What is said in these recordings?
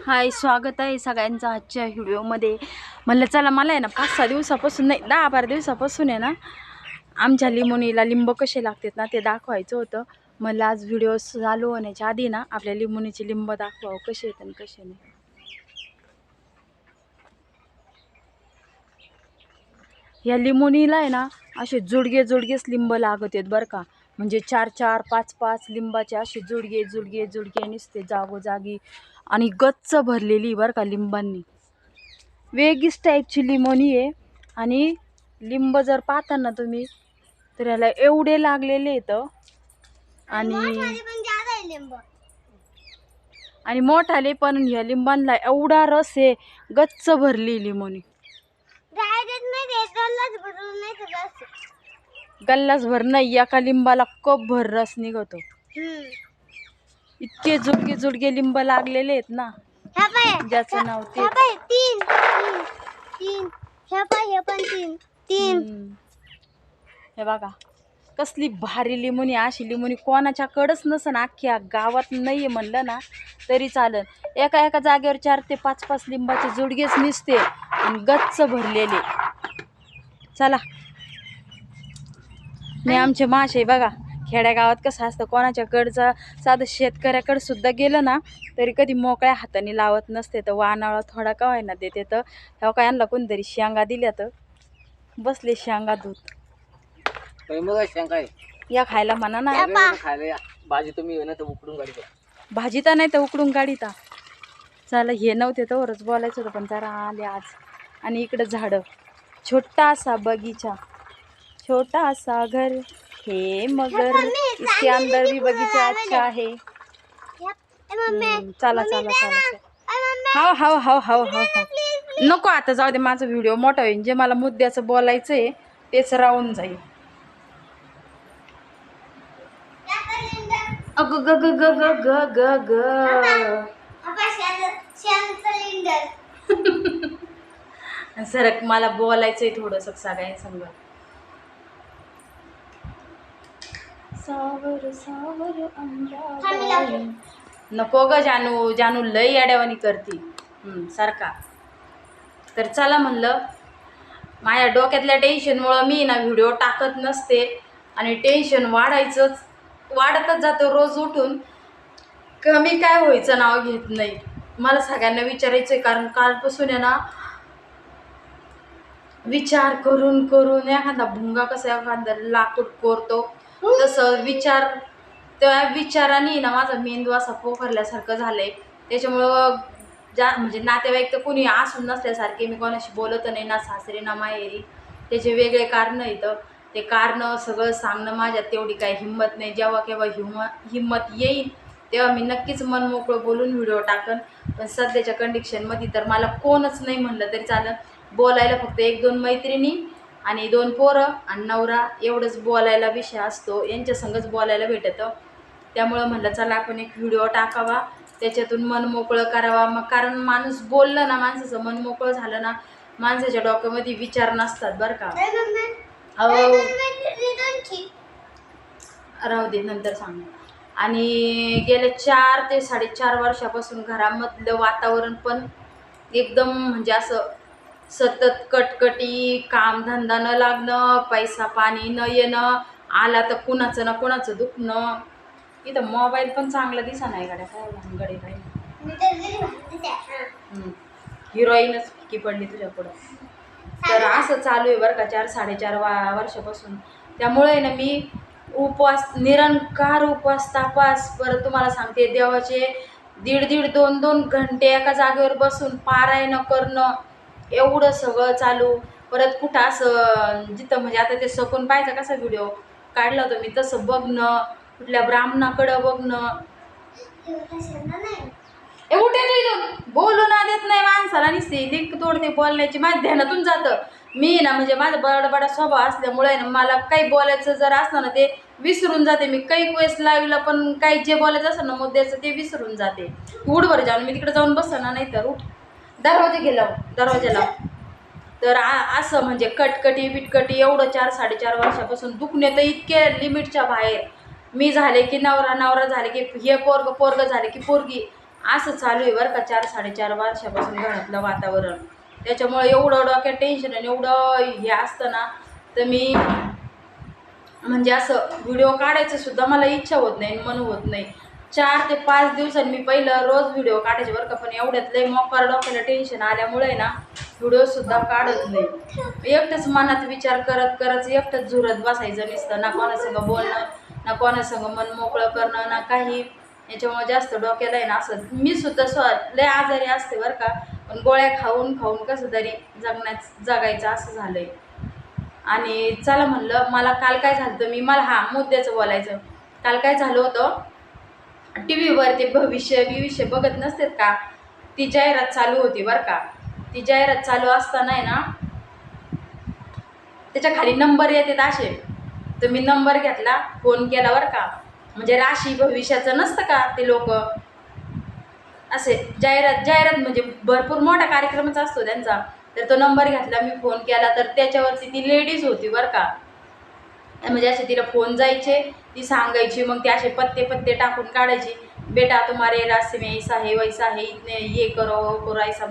हाय स्वागत आहे सगळ्यांचं आजच्या व्हिडिओमध्ये. म्हणलं चला मला आहे ना पाच सहा दिवसापासून नाही दहा बारा दिवसापासून आहे ना आमच्या लिंबोनीला लिंब कसे लागतात ना ते दाखवायचं होतं. मला आज व्हिडिओ चालू होण्याच्या आधी ना आपल्या लिंबोनीचे लिंब दाखवावं कसे आहेत आणि कसे नाही. या लिंबोनीला आहे ना असे जुडगे जुडगेच लिंब लागत आहेत बरं का. म्हणजे चार चार पाच पाच लिंबाचे असे जुडगे जुडगे जुडगे नुसते जागोजागी आणि गच्च भरलेली बरं का लिंबांनी. वेगळीच टाईपची लिंबोनी आहे. आणि लिंब जर पाहता ना तुम्ही तर याला एवढे लागलेले आहेत. आणि आणि मोठाले पण ह्या लिंबांना एवढा रस आहे गच्च भरली लिंबोनी गल्लास भर नाही एका लिंबाला कप भर रस निघतो. इतके जुडगे जुडगे लिंब लागलेले आहेत ना. ज्याचं नाव ते तीन तीन हे पण तीन. तीन. हम्म. हे बघा कसली भारी लिंबुनी अशी लिंबुनी कोणाच्याकडंच नसन अख्ख्या गावात नाही म्हणलं ना तरी चालेल. एका एका जागेवर चार ते पाच पाच लिंबाचे जुडगेच निसते गच्च भरलेले. चला. मी आमचे मासे बघा. खेड्यागावात कसं असतं कोणाच्याकडचं साधं शेतकऱ्याकडं सुद्धा गेलं ना तरी कधी मोकळ्या हाताने लावत नसते. तर वानाळा थोडा का व्हायना देते तर. ह्या काय आणला कोणतरी शेंगा दिल्या तर. बसले शेंगा दूध. मग शंका आहे? या खायला म्हणा ना. सगळ्यांना खायला या. भाजी तुम्ही तर उकडून गाडी करा. भाजी तर नाही तर उकडून गाडीता चला हे नव्हते तरच बोलायचं होतं पण जरा आले आज. आणि इकडं झाडं. छोटासा बगीचा. छोटासा घर. हे मगर इसके अंदर भी बगीचा अच्छा है हम्म, चला चला चला हाव हाव हाव हाव हाव हाव नको आता जाऊ दे माझा व्हिडिओ मोठा होईल. जे मला मुद्द्याचं बोलायचं आहे तेच राहून जाईल. अग ग ग ग ग ग ग. ग सरक मला बोलायचंय थोडस सगळ्या संग सावर सावर. नको ग जानू जानू लय अड्यावानी करती. सारखा. तर चला म्हणलं माझ्या डोक्यातल्या टेन्शनमुळं मी ना व्हिडिओ टाकत नसते आणि टेन्शन वाढायचंच वाढतच जातं रोज उठून. कमी काय व्हायचं नाव घेत नाही. मला सगळ्यांना विचारायचं आहे कारण कालपासून आहे ना विचार करून करून एखादा भुंगा कसा एखादा लाकूड कोरतो तसं विचार त्या विचाराने ना माझा मेंदू असा पोखरल्यासारखं झालंय. त्याच्यामुळं जा म्हणजे नातेवाईक तर कोणी असून नसल्यासारखे मी कोणाशी बोलत नाही ना सासरी ना माहेरी. त्याचे वेगळे कारण इथं ते कारण सगळं सांगणं माझ्यात तेवढी काही हिंमत नाही. जेव्हा केव्हा हिम हिंमत येईल तेव्हा मी नक्कीच मन मोकळं बोलून व्हिडिओ टाकन. पण सध्याच्या कंडिशनमध्ये तर मला कोणच नाही म्हणलं तरी चालेल. बोलायला फक्त एक दोन मैत्रिणी आणि दोन पोरं आणि नवरा एवढंच बोलायला विषय असतो. यांच्या संगच बोलायला भेटतं. त्यामुळं म्हणलं चला आपण एक व्हिडिओ टाकावा. त्याच्यातून मन मोकळं करावा. मग कारण माणूस बोललं ना माणसाचं मन मोकळं झालं ना माणसाच्या डोक्यामध्ये विचार नसतात बरं का. राहू दे नंतर सांग. आणि गेल्या चार ते साडेचार वर्षापासून घरामधलं वातावरण पण एकदम म्हणजे असं सतत कटकटी कामधंदा न लागणं पैसा पाणी न येणं आला तर कुणाचं ना कुणाचं दुखणं. इथं मोबाईल पण चांगला दिसा नाही गाड्या काय भानगडे काय हिरोईनच की पडली तुझ्या पुढं. तर असं चालू आहे बरं का चार साडेचार वा वर्षापासून. त्यामुळे ना मी उपवास निरंकार उपवास तापास परत तुम्हाला सांगते देवाचे दीड दीड दोन दोन घंटे एका जागेवर बसून पारायण करणं एवढं सगळं चालू. परत कुठं असं जिथं म्हणजे आता ते सकून पाहायचा कसा व्हिडिओ काढला होता मी तसं बघणं कुठल्या ब्राह्मणाकडं बघणं. ए उठे तू बोलू ना देत नाही माणसाला निसते लिंक तोडते बोलण्याची माझ्या ध्यानातून जातं. मी ना म्हणजे माझा बडबडा स्वभाव असल्यामुळे ना मला काही बोलायचं जर असलं ना ते विसरून जाते. मी काही वेळेस लाईव्हला पण काही जे बोलायचं असं ना मुद्द्याचं ते विसरून जाते. उठ जाऊन मी तिकडे जाऊन बसणार ना नाही तर उठ. दरवाजे गेलं दरवाजाला तर आ- असं म्हणजे कटकटी बिटकटी एवढं चार साडेचार वर्षापासून दुखणे तर इतके लिमिटच्या बाहेर. मी झाले की नवरा नवरा झाले की हे पोरग पोरग झाले की पोरगी. असं चालू आहे बरं का चार साडेचार वर्षापासून घरातलं वातावरण. त्याच्यामुळे एवढं डोक्यात टेन्शन आणि एवढं हे असतं ना तर मी म्हणजे असं व्हिडिओ काढायचं सुद्धा मला इच्छा होत नाही मन होत नाही. चार ते पाच दिवसांनी मी पहिलं रोज व्हिडिओ काढायचे बरं का पण एवढ्यात लय मोकार डोक्याला टेन्शन आल्यामुळे ना व्हिडिओसुद्धा काढत नाही. एकटंच मनात विचार करत करत एकटंच झुरत बसायचं नसतं ना कोणासंग बोलणं ना कोणासंग मन मोकळं करणं ना काही. याच्यामुळे जास्त डोक्याला आहे ना असं मी सुद्धा स्व लय आजारी असते बरं का पण गोळ्या खाऊन खाऊन कसं तरी जगण्यात जगायचं असं झालं आहे आणि चला म्हणलं मला काल काय झालं होतं मी मला हा मुद्द्याचं बोलायचं. काल काय झालं होतं टी व्हीवर ते भविष्य विविष्य बघत नसतात का? ती जाहिरात चालू होती बरं का. ती जाहिरात चालू असताना आहे ना त्याच्याखाली नंबर येतात असे. तर मी नंबर घेतला फोन केला बरं का. म्हणजे राशी भविष्याचं नसतं का ते लोक? असे. जाहिरात जाहिरात म्हणजे भरपूर मोठा कार्यक्रमच असतो त्यांचा. तर तो नंबर घेतला मी फोन केला तर त्याच्यावरती ती लेडीज होती बरं का. म्हणजे असे तिला फोन जायचे ती सांगायची मग ते असे पत्ते पत्ते टाकून काढायची बेटा तुम्हारे रास्ते में ऐसा है वैसा है इतने ये करो वो करो ऐसा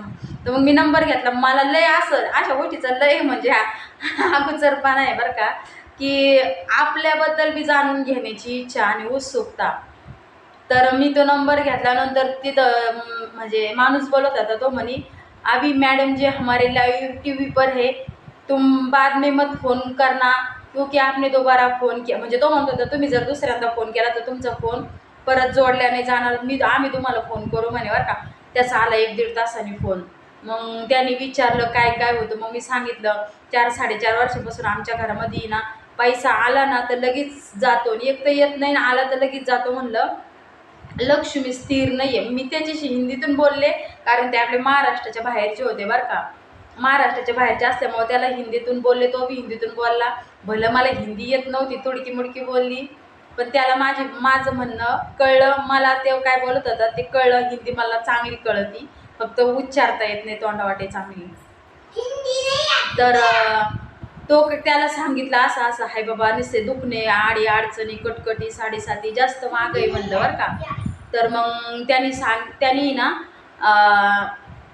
तर मग मी नंबर घेतला. मला लय असं अशा गोष्टीचं लय म्हणजे हा आहे बरं का की आपल्याबद्दल बी जाणून घेण्याची इच्छा आणि उत्सुकता. तर मी तो नंबर घेतल्यानंतर तिथं म्हणजे माणूस बोलत होता तो म्हणे अभी मॅडम जे हमारे लाईव टी व्ही पर है तुम बाद में मत फोन करना क्योंकि आपने दोबारा फोन किया म्हणजे तो म्हणत होता तुम्ही जर दुसऱ्यांदा फोन केला तर तुमचा फोन परत जोडल्याने जाणार. मी आम्ही तुम्हाला फोन करू म्हणे बरं का. त्याचा आला एक दीड तासाने फोन मग त्यांनी विचारलं काय काय होतं? मग मी सांगितलं चार साडेचार वर्षापासून आमच्या घरामध्ये ना पैसा आला ना तर लगेच जातो आणि एक तर येत नाही ना आला तर लगेच जातो म्हणलं. लक्ष्मी स्थिर नाही आहे मी त्याच्याशी हिंदीतून बोलले कारण ते आपले महाराष्ट्राच्या बाहेरचे होते बरं का. महाराष्ट्राच्या बाहेरचे असल्यामुळे त्याला हिंदीतून बोलले तो बी हिंदीतून बोलला. भलं मला हिंदी येत नव्हती तुडकी मुडकी बोलली. पण त्याला माझे माझं म्हणणं कळलं मला ते काय बोलत होता ते कळलं हिंदी मला चांगली कळती. फक्त उच्चारता येत नाही तोंडावाटे चांगली. तर तो त्याला सांगितलं असं असं हाय बाबा नुसते दुखणे आडी अडचणी कटकटी साडेसाती जास्त महाग आहे म्हणलं बरं का. तर मग त्यांनी सांग त्यांनी ना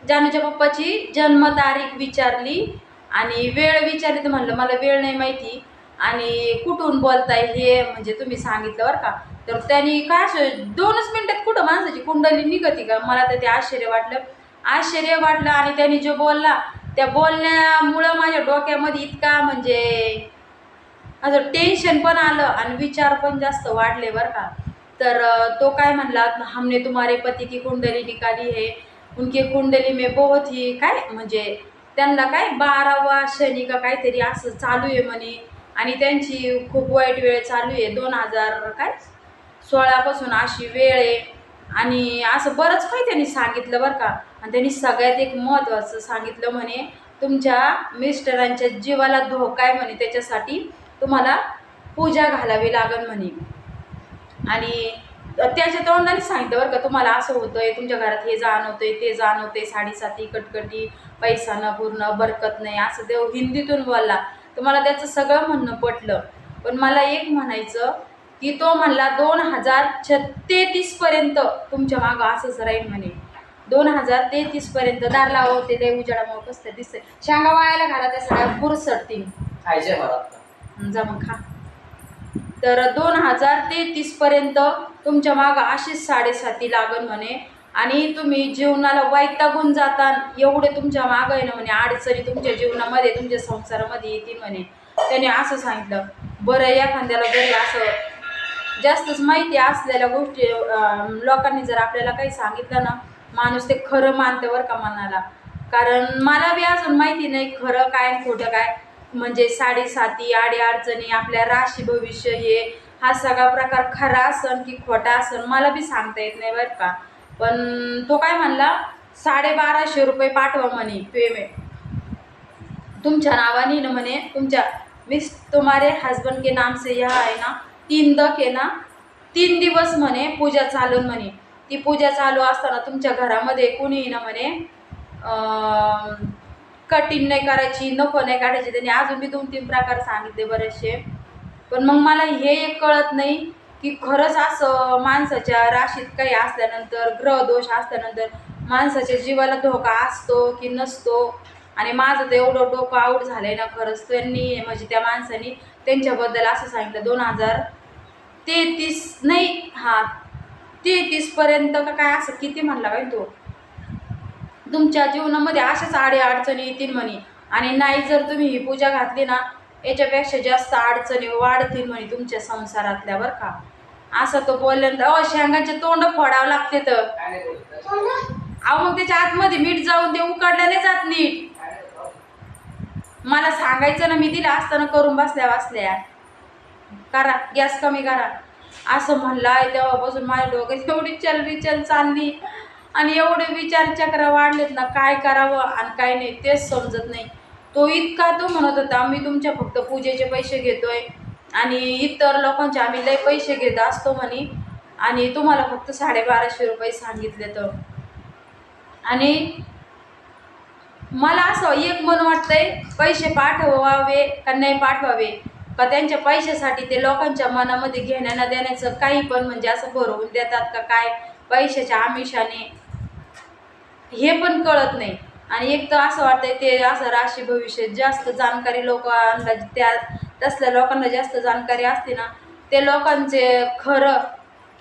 जानूच्या पप्पाची जन्मतारीख विचारली आणि वेळ विचारली तर म्हणलं मला वेळ नाही माहिती. आणि कुठून बोलताय हे म्हणजे तुम्ही सांगितलं बरं का. तर त्यांनी काय असं दोनच मिनटात कुठं माणसाची कुंडली निघती का? मला तर ते आश्चर्य वाटलं. आश्चर्य वाटलं आणि त्यांनी जो बोलला त्या बोलण्यामुळं माझ्या डोक्यामध्ये इतका म्हणजे असं टेन्शन पण आलं आणि विचार पण जास्त वाढले बरं का. तर तो काय म्हणला हमने तुम्हारे पती की कुंडली निकाली है उनकी कुंडली में बहुत ही काय म्हणजे त्यांना काय बारावा शनी का काहीतरी असं चालू आहे म्हणे. आणि त्यांची खूप वाईट वेळ चालू आहे. दोन हजार काय? सोळापासून अशी वेळ आहे. आणि असं बरंच काही त्यांनी सांगितलं बरं का. आणि त्यांनी सगळ्यात एक महत्त्वाचं सांगितलं म्हणे तुमच्या मिस्टरांच्या जीवाला धोका आहे म्हणे. त्याच्यासाठी तुम्हाला पूजा घालावी लागेल म्हणे. आणि त्याच्या तोंडाने सांगितलं बरं का तुम्हाला असं होतंय तुमच्या घरात हे जाणवतंय ते जाणवतंय साडीसाती कटकटी पैसा न पूर्ण बरकत नाही असं देव हिंदीतून बोलला. तर मला त्याचं सगळं म्हणणं पटलं. पण मला एक म्हणायचं की तो म्हणला दोन हजार छत्तेतीसपर्यंत तुमच्या मागं असंच राहील म्हणे. दोन हजार तेहतीसपर्यंत दार लावं ते ते उजाडामुळे कसं दिसतंय. शेंगा वायाला घाला त्या सगळ्या बुरसटतील खायचे मला आता. जा मग खा. तर दोन हजार तेहतीसपर्यंत तुमच्या मागं अशीच साडेसाती लागन म्हणे. आणि तुम्ही जीवनाला वैतागून जाता एवढे तुमच्या मागं आहे ना म्हणे. अडचणी तुमच्या जीवनामध्ये तुमच्या संसारामध्ये येतील म्हणे. त्याने असं सांगितलं. बरं एखाद्याला जरी असं जास्तच माहिती असलेल्या गोष्टी लोकांनी जर आपल्याला काही सांगितलं ना माणूस ते खरं मानतं बरं का मनाला. कारण मला बी अजून माहिती नाही खरं काय खोटं काय. म्हणजे साडेसाती आडी अडचणी आपल्या राशी भविष्य हे हा सगळा प्रकार खरा असन की खोटा असन मला बी सांगता येत नाही बरं का. पण तो काय म्हणला? साडेबाराशे रुपये पाठवा म्हणे पेमेंट तुमच्या नावाने ना म्हणे तुमच्या मिस तुम्हारे हस्बंड के नाम से यह आहे ना तीन दक आहे ना तीन दिवस म्हणे पूजा चालून म्हणे. ती पूजा चालू असताना तुमच्या घरामध्ये कुणी ना म्हणे कटिंग नाही करायची नको नाही काढायची. त्यांनी अजून मी दोन तीन प्रकार सांगितले बरेचसे. पण मग मला हे एक कळत नाही की खरंच असं माणसाच्या राशीत काही असल्यानंतर ग्रहदोष असल्यानंतर माणसाच्या जीवाला धोका असतो की नसतो? आणि माझं तर एवढं डोकं आऊट झालं आहे ना खरंच. त्यांनी म्हणजे त्या माणसाने त्यांच्याबद्दल असं सांगितलं दोन हजार तेहतीस नाही हां तेहतीसपर्यंत का काय असं किती म्हणला बाई तो? तुमच्या जीवनामध्ये अशाच आडे अडचणी येतील म्हणे. आणि नाही जर तुम्ही ही पूजा घातली ना याच्यापेक्षा जास्त अडचणी वाढतील म्हणे तुमच्या संसारातल्या बरं का. असं तो बोलल्यानंतर अ शेंगांचे तोंड फोडावं लागते तर. अहो मग त्याच्या आतमध्ये मीठ जाऊन ते उकडलं नाही जात नीट. मला सांगायचं ना मी दिलं असताना करून बसल्या बसल्या. करा गॅस कमी करा. असं म्हणलाय तेव्हापासून माझ्या डोक्यात एवढी चल विचल चालली. आणि एवढे विचार चक्र वाढलेत ना काय करावं आणि काय नाही तेच समजत नाही. तो इतका तो म्हणत होता मी तुमच्या फक्त पूजेचे पैसे घेतोय आणि इतर लोकांचे आम्ही लय पैसे घेत असतो म्हणे आणि तुम्हाला फक्त साडेबाराशे रुपये सांगितले तर. आणि मला असं एक मन वाटतंय पैसे पाठवावे का नाही पाठवावे? का त्यांच्या पैशासाठी ते लोकांच्या मनामध्ये घेण्यानं देण्याचं काही पण म्हणजे असं भरवून देतात का काय? पैशाच्या आमिषाने हे पण कळत नाही. आणि एक तर असं वाटतंय ते असं राशी भविष्य जास्त जाणकारी लोकांना त्या तसल्या लोकांना जास्त जाणकारी असते ना ते लोकांचे खरं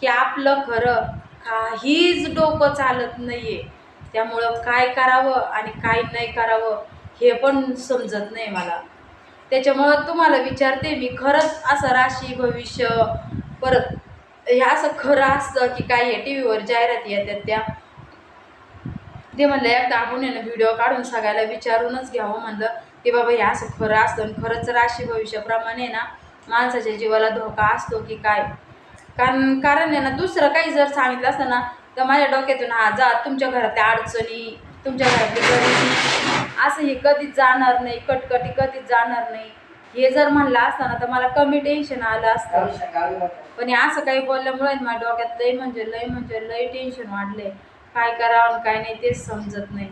की आपलं खरं काहीच डोकं चालत नाहीये. त्यामुळं काय करावं आणि काय नाही करावं हे पण समजत नाही मला. त्याच्यामुळं तुम्हाला विचारते मी खरंच असं राशी भविष्य परत हे असं खरं असतं की काय हे टी व्हीवर जाहिराती येतात त्या? ते म्हणलं एकदा आपण आहे ना व्हिडिओ काढून सगळ्याला विचारूनच घ्यावं म्हणलं. की बाबा हे असं खरं असतं खरंच राशी भविष्याप्रमाणे ना माणसाच्या जीवाला धोका असतो की काय? कारण कारण आहे ना दुसरं काही जर सांगितलं असतं ना तर माझ्या डोक्यातून हा जा तुमच्या घरातल्या अडचणी तुमच्या घरातली गरिबी असं हे कधीच जाणार नाही कटकटी कधीच जाणार नाही. हे जर म्हणलं असतं ना तर मला कमी टेन्शन आलं असतं. पण हे असं काही बोलल्यामुळे माझ्या डोक्यात लय म्हणजे लय म्हणजे लय टेन्शन वाढलंय. काय करावं काय नाही तेच समजत नाही.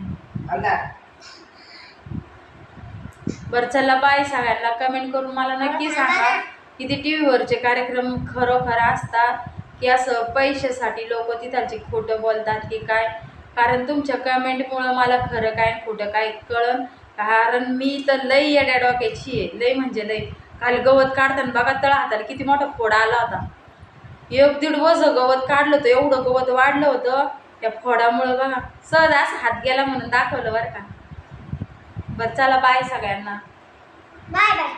बरं चला बाय सगळ्यांना. कमेंट करून मला नक्की सांगा की ते टी व्हीवरचे कार्यक्रम खरोखर असतात की असं पैशासाठी लोक तिथालचे खोटं बोलतात की काय? कारण तुमच्या कमेंटमुळं मला खरं काय खोटं काय कळन? कारण मी तर लई येड्या डोक्याची आहे. लई म्हणजे लई. काल गवत काढताना बघा तळ हाताला किती मोठा फोडा आला होता. एक दीड वज गवत काढलं होतं एवढं गवत वाढलं होतं. त्या फोडामुळं बघा. सहज असं हात गेला म्हणून दाखवलं बरं का. बरं चला बाय सगळ्यांना. Bye bye